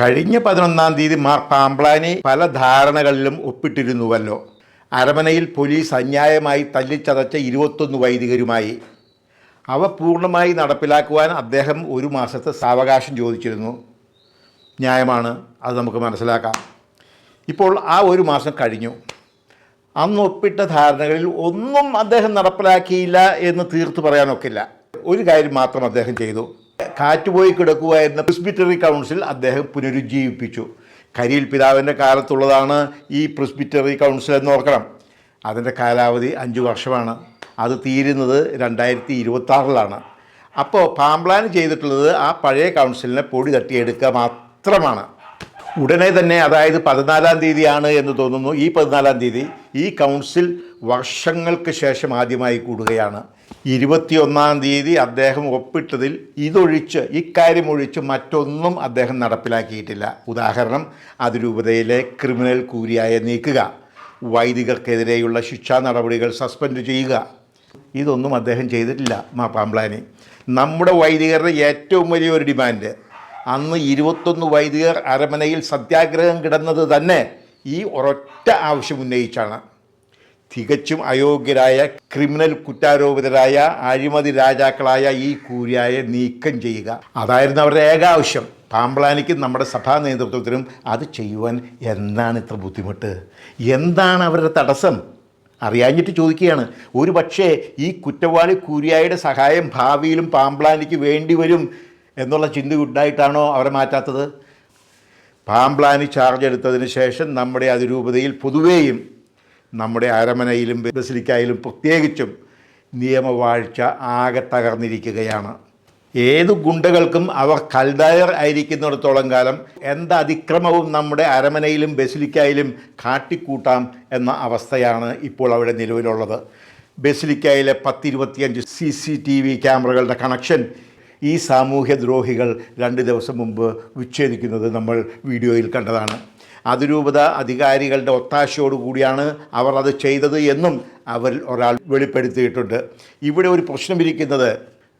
കഴിഞ്ഞ പതിനൊന്നാം തീയതി മാർ പാമ്പ്ലാനി പല ധാരണകളിലും ഒപ്പിട്ടിരുന്നുവല്ലോ. അരമനയിൽ പോലീസ് അന്യായമായി തല്ലിച്ചതച്ച ഇരുപത്തൊന്ന് വൈദികരുമായി. അവ പൂർണമായി നടപ്പിലാക്കുവാൻ അദ്ദേഹം ഒരു മാസത്തെ സാവകാശം ചോദിച്ചിരുന്നു. ന്യായമാണ് അത് നമുക്ക് മനസ്സിലാക്കാം. ഇപ്പോൾ ആ ഒരു മാസം കഴിഞ്ഞു. അന്ന് ഒപ്പിട്ട ധാരണകളിൽ ഒന്നും അദ്ദേഹം നടപ്പിലാക്കിയില്ല എന്ന് തീർത്തു പറയാനൊക്കില്ല. ഒരു കാര്യം മാത്രം അദ്ദേഹം ചെയ്തു. കാറ്റുപോയി കിടക്കുകയായിരുന്ന പ്രിസ്ബിറ്ററി കൗൺസിൽ അദ്ദേഹം പുനരുജ്ജീവിപ്പിച്ചു. കരിയിൽ പിതാവിന്റെ കാലത്തുള്ളതാണ് ഈ പ്രിസ്ബിറ്ററി കൗൺസിൽ എന്ന് ഓർക്കണം. അതിന്റെ കാലാവധി അഞ്ച് വർഷമാണ്. അത് തീരുന്നത് രണ്ടായിരത്തി ഇരുപത്തി ആറിലാണ് അപ്പോൾ പാമ്പ്ലാൻ ചെയ്തിട്ടുള്ളത് ആ പഴയ കൗൺസിലിനെ പൊടി തട്ടിയെടുക്കുക മാത്രമാണ്. ഉടനെ തന്നെ അതായത് പതിനാലാം തീയതിയാണ് എന്ന് തോന്നുന്നു. ഈ പതിനാലാം തീയതി ഈ കൗൺസിൽ വർഷങ്ങൾക്ക് ശേഷം ആദ്യമായി കൂടുകയാണ്. ഇരുപത്തിയൊന്നാം തീയതി അദ്ദേഹം ഒപ്പിട്ടതിൽ ഇതൊഴിച്ച് ഇക്കാര്യം ഒഴിച്ച് മറ്റൊന്നും അദ്ദേഹം നടപ്പിലാക്കിയിട്ടില്ല. ഉദാഹരണം അതിരൂപതയിലെ ക്രിമിനൽ കൂലിയായ നീക്കുക വൈദികർക്കെതിരെയുള്ള ശിക്ഷാ നടപടികൾ സസ്പെൻഡ് ചെയ്യുക. ഇതൊന്നും അദ്ദേഹം ചെയ്തിട്ടില്ല മാ പാമ്പ്ലാനി നമ്മുടെ വൈദികരുടെ ഏറ്റവും വലിയൊരു ഡിമാൻഡ് അന്ന് ഇരുപത്തൊന്ന് വൈദികർ അരമനയിൽ സത്യാഗ്രഹം കിടന്നത് തന്നെ ഈ ഒരൊറ്റ ആവശ്യം ഉന്നയിച്ചാണ്. തികച്ചും അയോഗ്യരായ ക്രിമിനൽ കുറ്റാരോപിതരായ അഴിമതി രാജാക്കളായ ഈ കൂരിയായെ നീക്കം ചെയ്യുക. അതായിരുന്നു അവരുടെ ഏക ആവശ്യം. പാമ്പ്ലാനിക്കും നമ്മുടെ സഭാ നേതൃത്വത്തിനും അത് ചെയ്യുവാൻ എന്താണ് ഇത്ര ബുദ്ധിമുട്ട്? എന്താണ് അവരുടെ തടസ്സം? അറിയാഞ്ഞിട്ട് ചോദിക്കുകയാണ്. ഒരു പക്ഷേ ഈ കുറ്റവാളി കൂരിയായുടെ സഹായം ഭാവിയിലും പാമ്പ്ലാനിക്ക് വേണ്ടി വരും എന്നുള്ള ചിന്ത ഉണ്ടായിട്ടാണോ അവരെ മാറ്റാത്തത്? പാമ്പ്ലാനി ചാർജ് എടുത്തതിന് ശേഷം നമ്മുടെ അതിരൂപതയിൽ പൊതുവേയും നമ്മുടെ അരമനയിലും ബസിലിക്കായാലും പ്രത്യേകിച്ചും നിയമവാഴ്ച ആകെ തകർന്നിരിക്കുകയാണ്. ഏത് ഗുണ്ടകൾക്കും അവർ കൽദായർ ആയിരിക്കുന്നിടത്തോളം കാലം എന്ത് അതിക്രമവും നമ്മുടെ അരമനയിലും ബസിലിക്കായാലും കാട്ടിക്കൂട്ടാം എന്ന അവസ്ഥയാണ് ഇപ്പോൾ അവിടെ നിലവിലുള്ളത്. ബസിലിക്കായിലെ പത്തിരുപത്തിയഞ്ച് സി സി ടി വി ക്യാമറകളുടെ കണക്ഷൻ ഈ സാമൂഹ്യ ദ്രോഹികൾ രണ്ട് ദിവസം മുമ്പ് വിച്ഛേദിക്കുന്നത് നമ്മൾ വീഡിയോയിൽ കണ്ടതാണ്. അതിരൂപത അധികാരികളുടെ ഒത്താശയോടുകൂടിയാണ് അവർ അത് ചെയ്തത് എന്നും അവർ ഒരാൾ വെളിപ്പെടുത്തിയിട്ടുണ്ട്. ഇവിടെ ഒരു പ്രശ്നമിരിക്കുന്നത്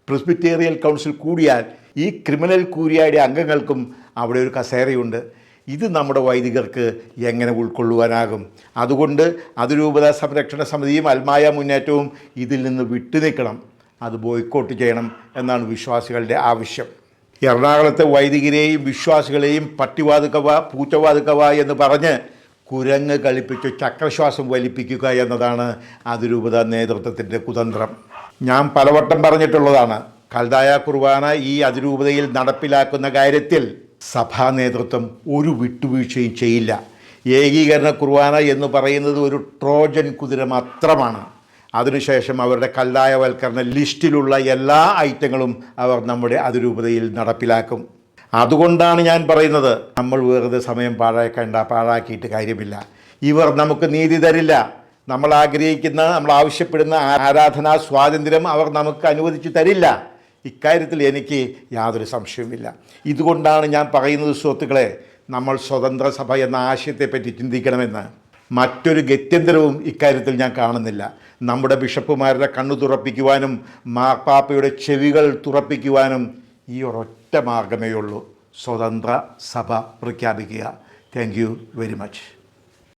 പ്രിസ്ബിറ്റേറിയൽ കൗൺസിൽ കൂടിയാൽ ഈ ക്രിമിനൽ കൂരിയായുടെ അംഗങ്ങൾക്കും അവിടെ ഒരു കസേരയുണ്ട്. ഇത് നമ്മുടെ വൈദികർക്ക് എങ്ങനെ ഉൾക്കൊള്ളുവാനാകും? അതുകൊണ്ട് അതിരൂപത സംരക്ഷണ സമിതിയും അൽമായ മുന്നേറ്റവും ഇതിൽ നിന്ന് വിട്ടുനിൽക്കണം. അത് ബോയ്ക്കോട്ട് ചെയ്യണം എന്നാണ് വിശ്വാസികളുടെ ആവശ്യം. എറണാകുളത്തെ വൈദികരെയും വിശ്വാസികളെയും പട്ടിവാതുക്കവ പൂച്ചവാതുക്കവ എന്ന് പറഞ്ഞ് കുരങ്ങ് കളിപ്പിച്ച് ചക്രശ്വാസം വലിപ്പിക്കുക എന്നതാണ് അതിരൂപത നേതൃത്വത്തിന്റെ കുതന്ത്രം. ഞാൻ പലവട്ടം പറഞ്ഞിട്ടുള്ളതാണ് കൽതായ കുർബാന ഈ അതിരൂപതയിൽ നടപ്പിലാക്കുന്ന കാര്യത്തിൽ സഭാ നേതൃത്വം ഒരു വിട്ടുവീഴ്ചയും ചെയ്യില്ല. ഏകീകരണ കുർബാന എന്ന് പറയുന്നത് ഒരു ട്രോജൻ കുതിര മാത്രമാണ്. അതിനുശേഷം അവരുടെ കല്ലായവൽക്കരണ ലിസ്റ്റിലുള്ള എല്ലാ ഐറ്റങ്ങളും അവർ നമ്മുടെ അതിരൂപതയിൽ നടപ്പിലാക്കും. അതുകൊണ്ടാണ് ഞാൻ പറയുന്നത് നമ്മൾ വെറുതെ സമയം പാഴാക്കേണ്ട പാഴാക്കിയിട്ട് കാര്യമില്ല. ഇവർ നമുക്ക് നീതി തരില്ല. നമ്മൾ ആഗ്രഹിക്കുന്ന നമ്മൾ ആവശ്യപ്പെടുന്ന ആരാധനാ സ്വാതന്ത്ര്യം അവർ നമുക്ക് അനുവദിച്ചു തരില്ല. ഇക്കാര്യത്തിൽ എനിക്ക് യാതൊരു സംശയവുമില്ല. ഇതുകൊണ്ടാണ് ഞാൻ പറയുന്നത് സുഹൃത്തുക്കളെ നമ്മൾ സ്വതന്ത്ര സഭ എന്ന ആശയത്തെപ്പറ്റി ചിന്തിക്കണമെന്ന്. മറ്റൊരു ഗത്യന്തരവും ഇക്കാര്യത്തിൽ ഞാൻ കാണുന്നില്ല. നമ്മുടെ ബിഷപ്പുമാരുടെ കണ്ണു തുറപ്പിക്കുവാനും മാർപ്പാപ്പയുടെ ചെവികൾ തുറപ്പിക്കുവാനും ഈ ഒരൊറ്റ മാർഗമേ ഉള്ളൂ സ്വതന്ത്ര സഭ പ്രഖ്യാപിക്കുക. Thank very much